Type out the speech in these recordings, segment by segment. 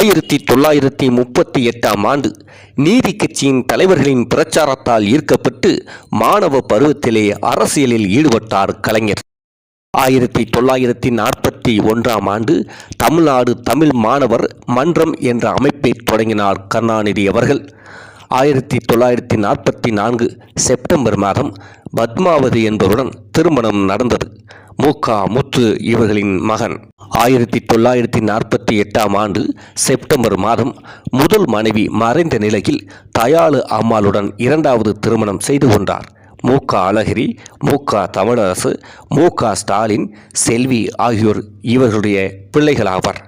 ஆயிரத்தி தொள்ளாயிரத்தி முப்பத்தி எட்டாம் ஆண்டு நீதி கட்சியின் தலைவர்களின் பிரச்சாரத்தால் ஈர்க்கப்பட்டு மாணவ பருவத்திலே அரசியலில் ஈடுபட்டார் கலைஞர். ஆயிரத்தி தொள்ளாயிரத்தி நாற்பத்தி ஒன்றாம் ஆண்டு தமிழ்நாடு தமிழ் மாணவர் மன்றம் என்ற அமைப்பை தொடங்கினார் கருணாநிதி அவர்கள். ஆயிரத்தி தொள்ளாயிரத்தி நாற்பத்தி நான்கு செப்டம்பர் மாதம் பத்மாவதி என்பவருடன் திருமணம் நடந்தது. மூகா முத்து இவர்களின் மகன். ஆயிரத்தி தொள்ளாயிரத்தி நாற்பத்தி எட்டாம் ஆண்டு செப்டம்பர் மாதம் முதல் மனைவி மறைந்த நிலையில் தயாளு அம்மாளுடன் இரண்டாவது திருமணம் செய்து கொண்டார். மூகா அழகிரி முக தமிழரசு முக ஸ்டாலின் செல்வி ஆகியோர் இவர்களுடைய பிள்ளைகளாவர்.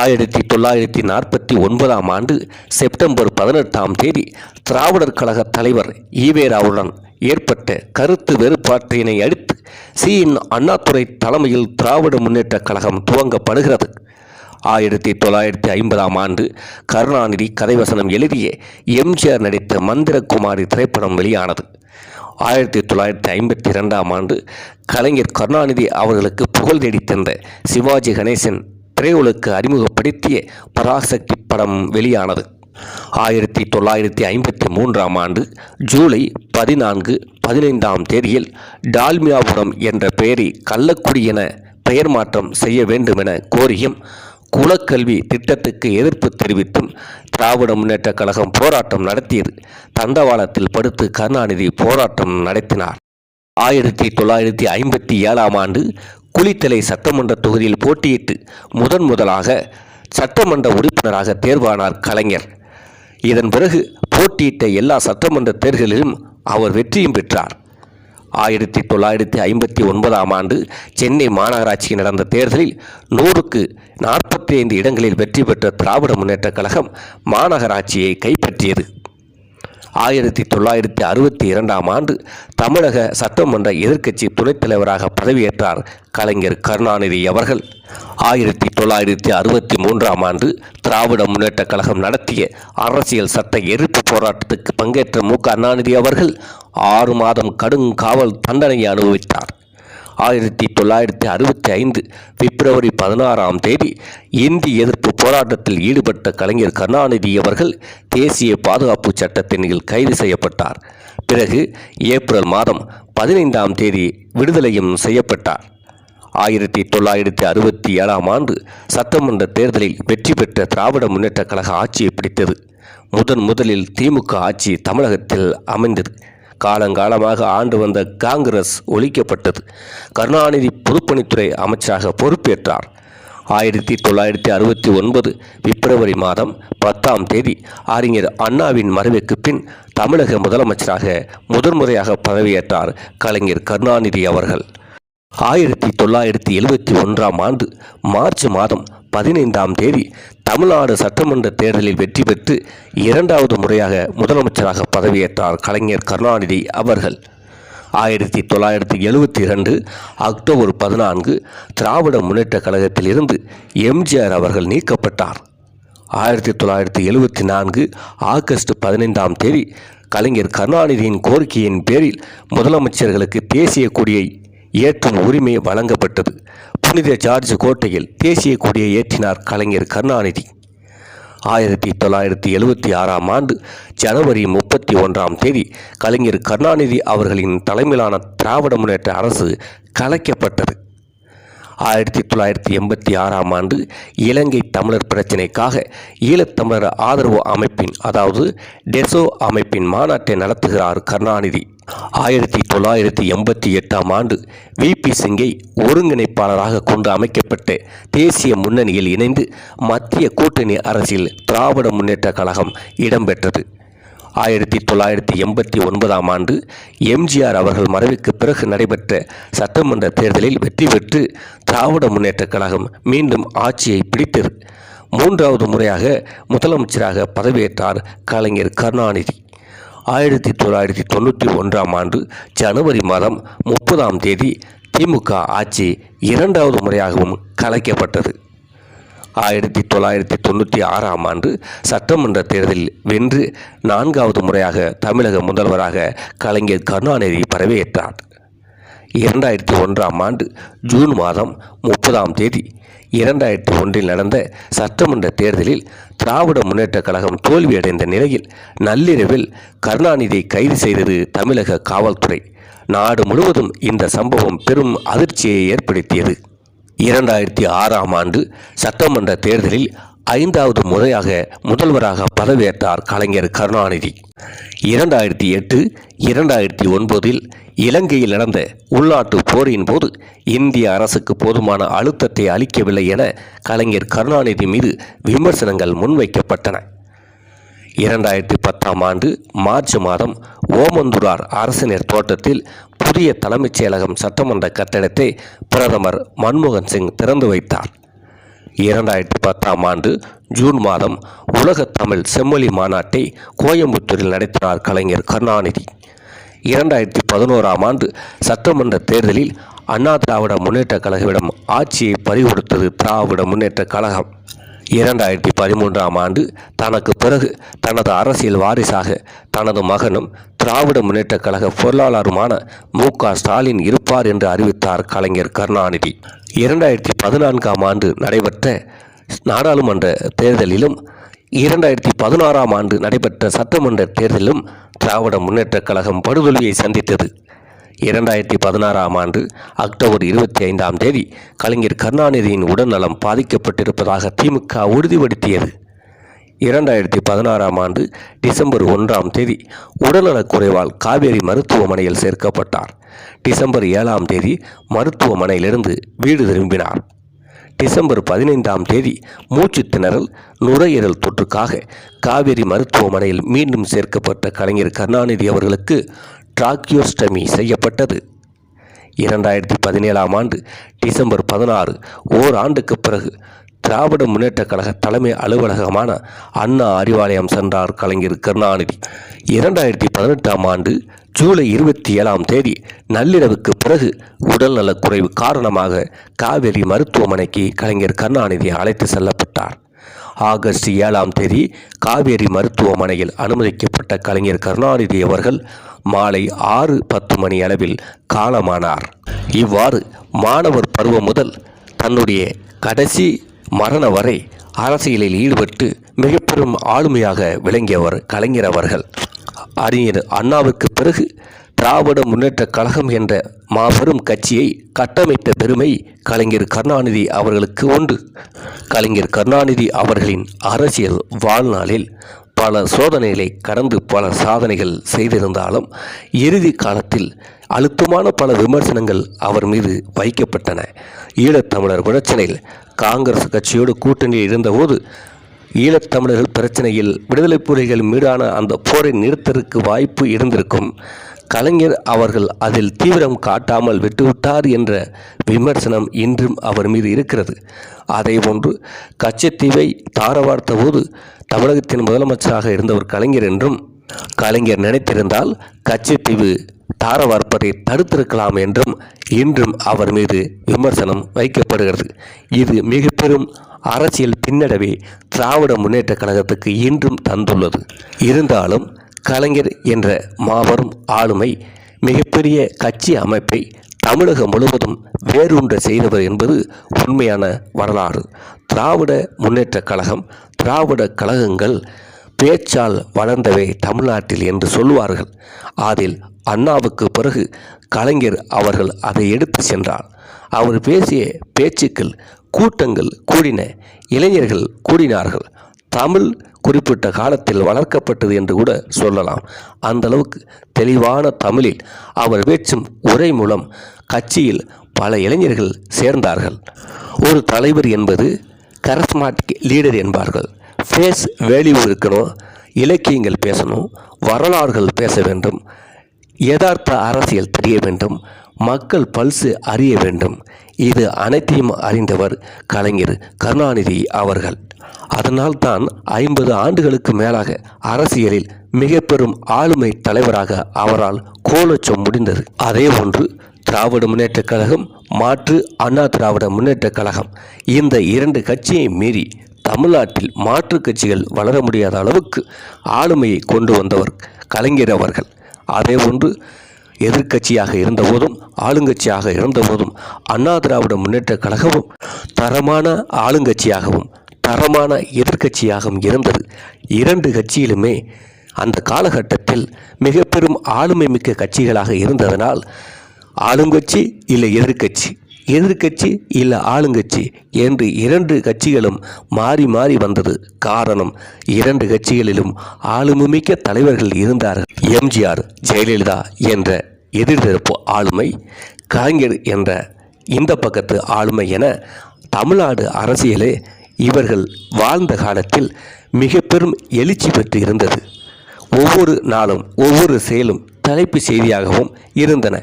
ஆயிரத்தி தொள்ளாயிரத்தி நாற்பத்தி ஒன்பதாம் ஆண்டு செப்டம்பர் பதினெட்டாம் தேதி திராவிடர் கழக தலைவர் ஈவேராவுடன் ஏற்பட்ட கருத்து வேறுபாட்டினை அடுத்து சி என் அண்ணாதுரை தலைமையில் திராவிட முன்னேற்றக் கழகம் துவங்கப்படுகிறது. ஆயிரத்தி தொள்ளாயிரத்தி ஐம்பதாம் ஆண்டு கருணாநிதி கதைவசனம் எழுதிய எம்ஜிஆர் நடித்த மந்திரகுமாரி திரைப்படம் வெளியானது. ஆயிரத்தி தொள்ளாயிரத்தி ஐம்பத்தி இரண்டாம் ஆண்டு கலைஞர் கருணாநிதி அவர்களுக்கு புகழ் தேடித் தந்த சிவாஜி கணேசன் திரையுலகுக்கு அறிமுகப்படுத்திய பராசக்தி படம் வெளியானது. ஆயிரத்தி தொள்ளாயிரத்தி ஐம்பத்தி மூன்றாம் ஆண்டு ஜூலை பதினான்கு பதினைந்தாம் தேதியில் டால்மியாபுரம் என்ற பெயரை கள்ளக்குடி என பெயர் மாற்றம் செய்ய வேண்டுமென கோரியும் குலக்கல்வி திட்டத்துக்கு எதிர்ப்பு தெரிவித்தும் திராவிட முன்னேற்றக் கழகம் போராட்டம் நடத்தியது. தண்டவாளத்தில் படுத்து கருணாநிதி போராட்டம் நடத்தினார். ஆயிரத்தி தொள்ளாயிரத்தி ஐம்பத்தி ஏழாம் ஆண்டு குளித்தலை சட்டமன்ற தொகுதியில் போட்டியிட்டு முதன் முதலாக சட்டமன்ற உறுப்பினராக தேர்வானார் கலைஞர். இதன் பிறகு போட்டியிட்ட எல்லா சட்டமன்ற தேர்தலிலும் அவர் வெற்றியும் பெற்றார். ஆயிரத்தி தொள்ளாயிரத்தி ஐம்பத்தி ஒன்பதாம் ஆண்டு சென்னை மாநகராட்சி நடந்த தேர்தலில் நூறுக்கு நாற்பத்தி ஐந்து இடங்களில் வெற்றி பெற்ற திராவிட முன்னேற்றக் கழகம் மாநகராட்சியை கைப்பற்றியது. ஆயிரத்தி தொள்ளாயிரத்தி அறுபத்தி இரண்டாம் ஆண்டு தமிழக சட்டமன்ற எதிர்க்கட்சி துணைத் தலைவராக பதவியேற்றார் கலைஞர் கருணாநிதி அவர்கள். ஆயிரத்தி தொள்ளாயிரத்தி அறுபத்தி மூன்றாம் ஆண்டு திராவிட முன்னேற்றக் கழகம் நடத்திய அரசியல் சட்ட எதிர்ப்பு போராட்டத்துக்கு பங்கேற்ற மு கருணாநிதி அவர்கள் ஆறு மாதம் கடும் காவல் தண்டனையை அனுபவித்தார். ஆயிரத்தி தொள்ளாயிரத்தி அறுபத்தி ஐந்து பிப்ரவரி பதினாறாம் தேதி இந்தி எதிர்ப்பு போராட்டத்தில் ஈடுபட்ட கலைஞர் கருணாநிதி அவர்கள் தேசிய பாதுகாப்பு சட்டத்தின் கீழ் கைது செய்யப்பட்டார். பிறகு ஏப்ரல் மாதம் பதினைந்தாம் தேதி விடுதலையும் செய்யப்பட்டார். ஆயிரத்தி தொள்ளாயிரத்தி அறுபத்தி ஏழாம் ஆண்டு சட்டமன்ற தேர்தலில் வெற்றி பெற்ற திராவிட முன்னேற்ற கழக ஆட்சியை பிடித்தது. முதன் முதலில் திமுக ஆட்சி தமிழகத்தில் அமைந்தது. காலங்காலமாக ஆண்டு வந்த காங்கிரஸ் ஒழிக்கப்பட்டது. கருணாநிதி பொதுப்பணித்துறை அமைச்சராக பொறுப்பேற்றார். ஆயிரத்தி தொள்ளாயிரத்தி அறுபத்தி ஒன்பது பிப்ரவரி மாதம் பத்தாம் தேதி அறிஞர் அண்ணாவின் மறைவுக்கு பின் தமிழக முதலமைச்சராக முதன்முறையாக பதவியேற்றார் கலைஞர் கருணாநிதி அவர்கள். ஆயிரத்தி தொள்ளாயிரத்தி எழுபத்தி ஒன்றாம் ஆண்டு மார்ச் மாதம் பதினைந்தாம் தேதி தமிழ்நாடு சட்டமன்ற தேர்தலில் வெற்றி பெற்று இரண்டாவது முறையாக முதலமைச்சராக பதவியேற்றார் கலைஞர் கருணாநிதி அவர்கள். ஆயிரத்தி தொள்ளாயிரத்தி எழுபத்தி இரண்டு அக்டோபர் பதினான்கு திராவிட முன்னேற்ற கழகத்திலிருந்து எம்ஜிஆர் அவர்கள் நீக்கப்பட்டார். ஆயிரத்தி தொள்ளாயிரத்தி எழுபத்தி நான்கு ஆகஸ்ட் பதினைந்தாம் தேதி கலைஞர் கருணாநிதியின் கோரிக்கையின் பேரில் முதலமைச்சர்களுக்கு தேசிய கொடியை ஏற்றும் உரிமை வழங்கப்பட்டது. புனித ஜார்ஜ் கோட்டையில் தேசிய கொடியை ஏற்றினார் கலைஞர் கருணாநிதி. ஆயிரத்தி தொள்ளாயிரத்தி எழுபத்தி ஆறாம் ஆண்டு ஜனவரி முப்பத்தி ஒன்றாம் தேதி கலைஞர் கருணாநிதி அவர்களின் தலைமையிலான திராவிட முன்னேற்ற அரசு கலைக்கப்பட்டது. ஆயிரத்தி தொள்ளாயிரத்தி எண்பத்தி ஆறாம் ஆண்டு இலங்கை தமிழர் பிரச்சினைக்காக ஈழத்தமிழர் ஆதரவு அமைப்பின் அதாவது டெசோ அமைப்பின் மாநாட்டை நடத்துகிறார் கருணாநிதி. ஆயிரத்தி தொள்ளாயிரத்தி எண்பத்தி எட்டாம் ஆண்டு விபி சிங்கை ஒருங்கிணைப்பாளராக கொண்டு அமைக்கப்பட்ட தேசிய முன்னணியில் இணைந்து மத்திய கூட்டணி அரசில் திராவிட முன்னேற்றக் கழகம் இடம்பெற்றது. ஆயிரத்தி தொள்ளாயிரத்தி எண்பத்தி ஒன்பதாம் ஆண்டு எம்ஜிஆர் அவர்கள் மறைவுக்கு பிறகு நடைபெற்ற சட்டமன்ற தேர்தலில் வெற்றி பெற்று திராவிட முன்னேற்றக் கழகம் மீண்டும் ஆட்சியை பிடித்தது மூன்றாவது முறையாக முதலமைச்சராக பதவியேற்றார் கலைஞர் கருணாநிதி. ஆயிரத்தி தொள்ளாயிரத்தி தொண்ணூற்றி ஒன்றாம் ஆண்டு ஜனவரி மாதம் முப்பதாம் தேதி திமுக ஆட்சி இரண்டாவது முறையாகவும் கலைக்கப்பட்டது. ஆயிரத்தி தொள்ளாயிரத்தி தொண்ணூற்றி ஆறாம் ஆண்டு சட்டமன்ற தேர்தலில் வென்று நான்காவது முறையாக தமிழக முதல்வராக கலைஞர் கருணாநிதி பதவியேற்றார். இரண்டாயிரத்தி ஒன்றாம் ஆண்டு ஜூன் மாதம் முப்பதாம் தேதி இரண்டாயிரத்தி ஒன்றில் நடந்த சட்டமன்ற தேர்தலில் திராவிட முன்னேற்றக் கழகம் தோல்வியடைந்த நிலையில் நள்ளிரவில் கருணாநிதியை கைது செய்தது தமிழக காவல்துறை. நாடு முழுவதும் இந்த சம்பவம் பெரும் அதிர்ச்சியை ஏற்படுத்தியது. இரண்டாயிரத்தி ஆறாம் ஆண்டு சட்டமன்ற தேர்தலில் ஐந்தாவது முறையாக முதல்வராக பதவியேற்றார் கலைஞர் கருணாநிதி. இரண்டாயிரத்தி எட்டு இரண்டாயிரத்தி ஒன்பதில் இலங்கையில் நடந்த உள்நாட்டு போரின் போது இந்திய அரசுக்கு போதுமான அழுத்தத்தை அளிக்கவில்லை என கலைஞர் கருணாநிதி மீது விமர்சனங்கள் முன்வைக்கப்பட்டன. இரண்டாயிரத்தி பத்தாம் ஆண்டு மார்ச் மாதம் ஓமந்துரார் அரசினர் தோட்டத்தில் புதிய தலைமைச் செயலகம் சட்டமன்ற கட்டடத்தை பிரதமர் மன்மோகன் சிங் திறந்து வைத்தார். இரண்டாயிரத்தி பத்தாம் ஆண்டு ஜூன் மாதம் உலகத் தமிழ் செம்மொழி மாநாட்டை கோயம்புத்தூரில் நடத்தினார் கலைஞர் கருணாநிதி. இரண்டாயிரத்தி பதினோராம் ஆண்டு சட்டமன்ற தேர்தலில் அண்ணா திராவிட முன்னேற்றக் கழகவிடம் ஆட்சியை பறிகொடுத்தது திராவிட முன்னேற்றக் கழகம். இரண்டாயிரத்தி பதிமூன்றாம் ஆண்டு தனக்கு பிறகு தனது அரசியல் வாரிசாக தனது மகனும் திராவிட முன்னேற்றக் கழக பொருளாளருமான மு க ஸ்டாலின் இருப்பார் என்று அறிவித்தார் கலைஞர் கருணாநிதி. இரண்டாயிரத்தி பதினான்காம் ஆண்டு நடைபெற்ற நாடாளுமன்ற தேர்தலிலும் இரண்டாயிரத்தி பதினாறாம் ஆண்டு நடைபெற்ற சட்டமன்ற தேர்தலிலும் திராவிட முன்னேற்ற கழகம் படுதோல்வியை சந்தித்தது. இரண்டாயிரத்தி பதினாறாம் ஆண்டு அக்டோபர் இருபத்தி ஐந்தாம் தேதி கலைஞர் கருணாநிதியின் உடல்நலம் பாதிக்கப்பட்டிருப்பதாக திமுக உறுதிப்படுத்தியது. இரண்டாயிரத்தி பதினாறாம் ஆண்டு டிசம்பர் ஒன்றாம் தேதி உடல்நலக் குறைவால் காவேரி மருத்துவமனையில் சேர்க்கப்பட்டார். டிசம்பர் ஏழாம் தேதி மருத்துவமனையிலிருந்து வீடு திரும்பினார். டிசம்பர் பதினைந்தாம் தேதி மூச்சு திணறல் நுரையீரல் தொற்றுக்காக காவேரி மருத்துவமனையில் மீண்டும் சேர்க்கப்பட்ட கலைஞர் கருணாநிதி அவர்களுக்கு டிராக்கியோஸ்டமி செய்யப்பட்டது. இரண்டாயிரத்தி பதினேழாம் ஆண்டு டிசம்பர் பதினாறு ஓராண்டுக்கு பிறகு திராவிட முன்னேற்றக் கழக தலைமை அலுவலகமான அண்ணா அறிவாலயம் சென்றார் கலைஞர் கருணாநிதி. இரண்டாயிரத்தி பதினெட்டாம் ஆண்டு ஜூலை இருபத்தி ஏழாம் தேதி நள்ளிரவுக்கு பிறகு உடல்நலக் குறைவு காரணமாக காவேரி மருத்துவமனைக்கு கலைஞர் கருணாநிதி அழைத்து செல்லப்பட்டார். ஆகஸ்ட் ஏழாம் தேதி காவேரி மருத்துவமனையில் அனுமதிக்கப்பட்ட கலைஞர் கருணாநிதி அவர்கள் மாலை ஆறு பத்து மணி அளவில் காலமானார். இவ்வாறு மாணவர் பருவம் முதல் தன்னுடைய கடைசி மரண வரை அரசியலில் ஈடுபட்டு மிக பெரும் ஆளுமையாக விளங்கியவர் கலைஞர் அவர்கள். அறிஞர் அண்ணாவுக்கு பிறகு திராவிட முன்னேற்ற கழகம் என்ற மாபெரும் கட்சியை கட்டமைத்த பெருமை கலைஞர் கருணாநிதி அவர்களுக்கு உண்டு. கலைஞர் கருணாநிதி அவர்களின் அரசியல் வாழ்நாளில் பல சோதனைகளை கடந்து பல சாதனைகள் செய்திருந்தாலும் இறுதி காலத்தில் அழுத்தமான பல விமர்சனங்கள் அவர் மீது வைக்கப்பட்டன. ஈழத்தமிழர் பிரச்சனையில் காங்கிரஸ் கட்சியோடு கூட்டணியில் இருந்தபோது ஈழத்தமிழர்கள் பிரச்சனையில் விடுதலை புலிகள் மீதான அந்த போரை நிறுத்தற்கு வாய்ப்பு இருந்திருக்கும். கலைஞர் அவர்கள் அதில் தீவிரம் காட்டாமல் விட்டுவிட்டார் என்ற விமர்சனம் இன்றும் அவர் மீது இருக்கிறது. அதேபோன்று கச்சத்தீவை தாரவார்த்த போது தமிழகத்தின் முதலமைச்சராக இருந்தவர் கலைஞர் என்றும் கலைஞர் நினைத்திருந்தால் கச்சத்தீவு தாரவார்ப்பதை தடுத்திருக்கலாம் என்றும் இன்றும் அவர் மீது விமர்சனம் வைக்கப்படுகிறது. இது மிக பெரும் அரசியல் பின்னடைவை திராவிட முன்னேற்ற கழகத்துக்கு இன்றும் தந்துள்ளது. இருந்தாலும் கலைஞர் என்ற மாபெரும் ஆளுமை மிகப்பெரிய கட்சி அமைப்பை தமிழகம் முழுவதும் வேரூன்ற செய்தவர் என்பது உண்மையான வரலாறு. திராவிட முன்னேற்ற கழகம் திராவிட கழகங்கள் பேச்சால் வளர்ந்தவை தமிழ்நாட்டில் என்று சொல்வார்கள் அதில் அண்ணாவுக்கு பிறகு கலைஞர் அவர்கள் அதை எடுத்து சென்றார். அவர் பேசிய பேச்சுக்கள் கூட்டங்கள் கூடின இளைஞர்கள் கூடினார்கள். தமிழ் குறிப்பிட்ட காலத்தில் வளர்க்கப்பட்டது என்று கூட சொல்லலாம். அந்த அளவுக்கு தெளிவான தமிழில் அவர் பேச்சும் உரை மூலம் கட்சியில் பல இளைஞர்கள் சேர்ந்தார்கள். ஒரு தலைவர் என்பது கரஸ்மாட்டிக் லீடர் என்பார்கள். ஃபேஸ் வேல்யூ இருக்கணும் இலக்கியங்கள் பேசணும் வரலாறுகள் பேச வேண்டும் யதார்த்த அரசியல் தெரிய வேண்டும் மக்கள் பல்சு அறிய வேண்டும். இது அனைத்தையும் அறிந்தவர் கலைஞர் கருணாநிதி அவர்கள். அதனால்தான் ஐம்பது ஆண்டுகளுக்கு மேலாக அரசியலில் மிக பெரும் ஆளுமை தலைவராக அவரால் கோலச்ச முடிந்தது. அதே ஒன்று திராவிட முன்னேற்றக் கழகம் மாற்று அண்ணா திராவிட முன்னேற்றக் கழகம். இந்த இரண்டு கட்சியை மீறி தமிழ்நாட்டில் மாற்றுக் கட்சிகள் வளர முடியாத அளவுக்கு ஆளுமையை கொண்டு வந்தவர் கலைஞர் அவர்கள். அதே ஒன்று எதிர்க்கட்சியாக இருந்தபோதும் ஆளுங்கட்சியாக இருந்தபோதும் அண்ணா திராவிட முன்னேற்ற கழகமும் தரமான ஆளுங்கட்சியாகவும் தரமான எதிர்க்கட்சியாகவும் இருந்தது. இரண்டு கட்சியிலுமே அந்த காலகட்டத்தில் மிக பெரும் ஆளுமை மிக்க கட்சிகளாக இருந்ததனால் ஆளுங்கட்சி இல்லை எதிர்க்கட்சி. எதிர்க்கட்சி இல்லை ஆளுங்கட்சி என்று இரண்டு கட்சிகளும் மாறி மாறி வந்தது. காரணம் இரண்டு கட்சிகளிலும் ஆளுமைமிக்க தலைவர்கள் இருந்தார்கள். எம்ஜிஆர் ஜெயலலிதா என்ற எதிர்த்தரப்பு ஆளுமை கலைஞர் என்ற இந்த பக்கத்து ஆளுமை என தமிழ்நாடு அரசியலே இவர்கள் வாழ்ந்த காலத்தில் மிக பெரும் எழுச்சி பெற்று இருந்தது ஒவ்வொரு நாளும் ஒவ்வொரு செயலும் தலைப்பு செய்தியாகவும் இருந்தன.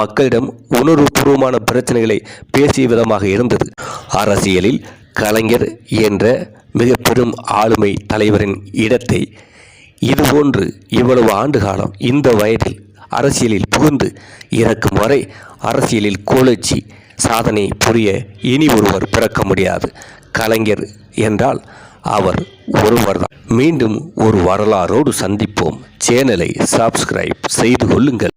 மக்களிடம் உணர்வுபூர்வமான பிரச்சனைகளை பேசிய விதமாக இருந்தது. அரசியலில் கலைஞர் என்ற மிக பெரும் ஆளுமை தலைவரின் இடத்தை இதுபோன்று இவ்வளவு ஆண்டு காலம் இந்த வயதில் அரசியலில் புகுந்து இறக்கும் வரை அரசியலில் கோலச்சி சாதனை புரிய இனி ஒருவர் பிறக்க முடியாது. கலைஞர் என்றால் அவர் ஒருவர்தான். மீண்டும் ஒரு வரலாறோடு சந்திப்போம். சேனலை சப்ஸ்கிரைப் செய்து கொள்ளுங்கள்.